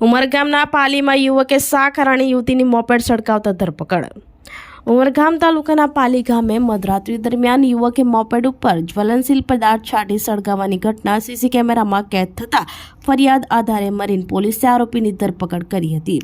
ઉમરગામના પાલીમાં યુવકે સાક કારણે યુવતીની મોપેડ સળગાવતા ધરપકડ. ઉમરગામ તાલુકાના પાલી ગામે મધરાત્રિ દરમિયાન યુવકે મોપેડ ઉપર જ્વલનશીલ પદાર્થ છાંટી સળગાવવાની ઘટના સીસી કેમેરામાં કેદ થતાં ફરિયાદ આધારે મરીન પોલીસે આરોપીની ધરપકડ કરી હતી.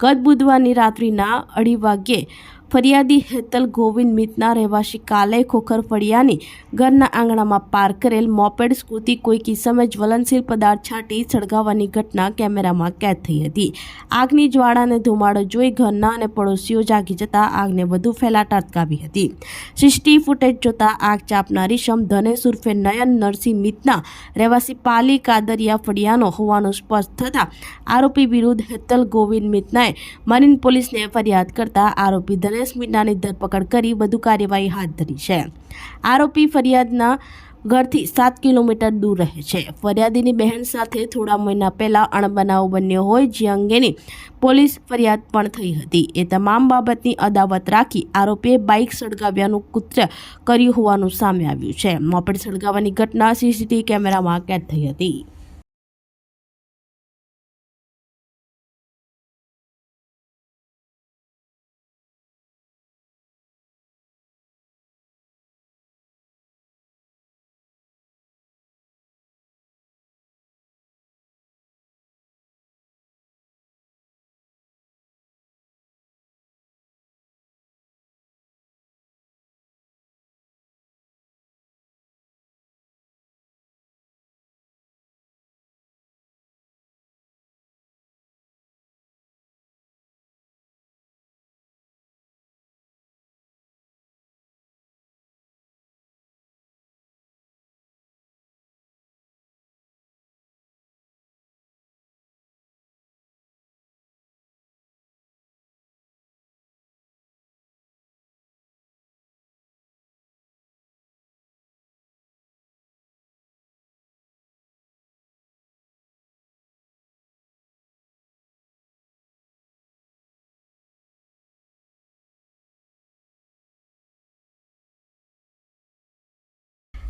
ગત બુધવારની રાત્રિના અઢી વાગ્યે ફરિયાદી હેતલ ગોવિંદ મિતના રહેવાસી કાલે ખોખર ફળિયાની ઘરના આંગણામાં પાર્ક કરેલ મોપેડ સ્કૂટી કોઈ કિસ્સામાં જ્વલનશીલ પદાર્થ છાંટી સળગાવવાની ઘટના કેમેરામાં કેદ થઈ હતી. આગની જ્વાળાને ધુમાડો જોઈ ઘરના અને પડોશીઓ જાગી જતા આગને વધુ ફેલાટા અટકાવી હતી. સીસીટીવી ફૂટેજ જોતા આગ ચાપનારી શમ ધનેશ ઉર્ફે નયન નરસિંહ મિતના રહેવાસી પાલી કાદરિયા ફળિયાનો હોવાનું સ્પષ્ટ થતાં આરોપી વિરુદ્ધ હેતલ ગોવિંદ મિતનાએ મરીન પોલીસને ફરિયાદ કરતા આરોપી ધનેશ મિતનાની ધરપકડ કરી વધુ કાર્યવાહી હાથ ધરી છે. આરોપી ફરિયાદના ઘરથી સાત કિલોમીટર દૂર રહે છે. ફરિયાદીની બહેન સાથે થોડા મહિના પહેલાં અણબનાવ બન્યો હોય જે અંગેની પોલીસ ફરિયાદ પણ થઈ હતી. એ તમામ બાબતની અદાવત રાખી આરોપીએ બાઇક સળગાવ્યાનું કૃત્ય કર્યું હોવાનું સામે આવ્યું છે. મોપેડ સળગાવવાની ઘટના સીસીટીવી કેમેરામાં કેદ થઈ હતી.